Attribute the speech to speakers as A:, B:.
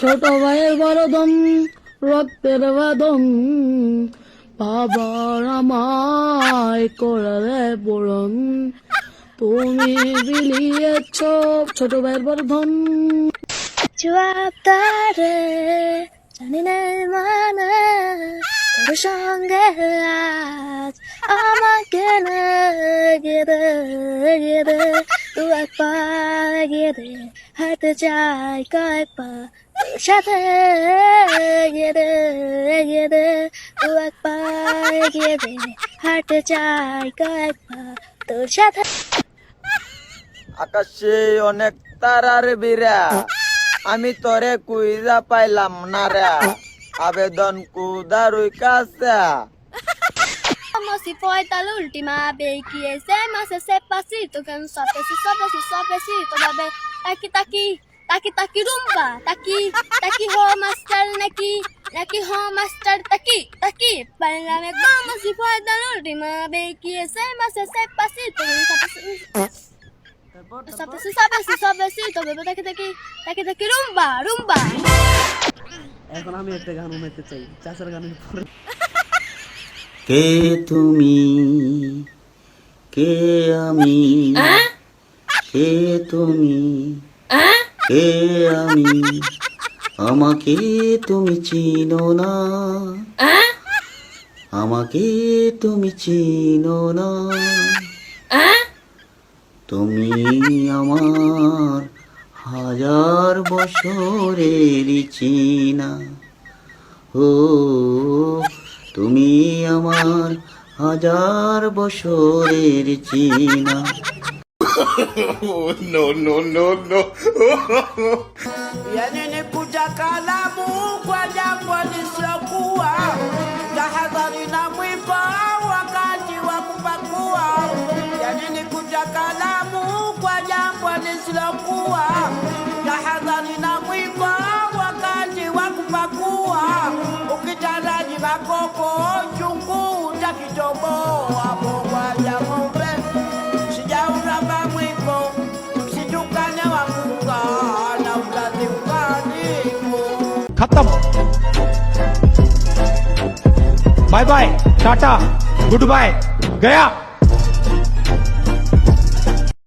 A: ছোট ভাইয়ের বড় দম রক্তের বাদম। বাবার আমায় করে বরণ তুমি বিলিয়েছ ছোট ভাইয়ের বড়
B: দম জানি না মানে। তোর সঙ্গে আজ আমাকে গেদে গেদে দু এক পা গেদে হাঁটতে চাই কয়েক পা সাথে গেদে গেদে দু এক পা গেদে হাঁটতে চাই কয়েক পা তোর সাথে।
C: আকাশে অনেক তারার বিরা, আমি তোরে কুইজা পাইলাম না রে। আবেদন কুদারুই কাছে
B: si fuera la última vez que ese más ese pasito que un suavecito, suavecito, suavecito, bebé. Taki, taki, taki, taki, rumba. Taki, taki, ho, master, neki, neki, ho, master, taki, taki. Bailame como si fuera la última vez que ese más ese pasito que un suavecito. Suavecito, suavecito, suavecito, bebé. Taki, taki, taki, taki, rumba, rumba.
A: এখন আমি একটা গান উনাইতে চাই চাচার গানের পরে
D: কে তুমি? কে আমি? কে তুমি? কে আমি? আমাকে তুমি চিনো না। আমাকে তুমি চিনো না। তুমি আমার হাজার বছরের চিনা। ও তুমি আমার হাজার বছরের চিনা।
E: No no chungu utakitoboa, Mungu ya ng'ombe sijauramba mwiko msitukane wakuka na ulazi ukanimu
F: खत्म bye bye tata good bye गया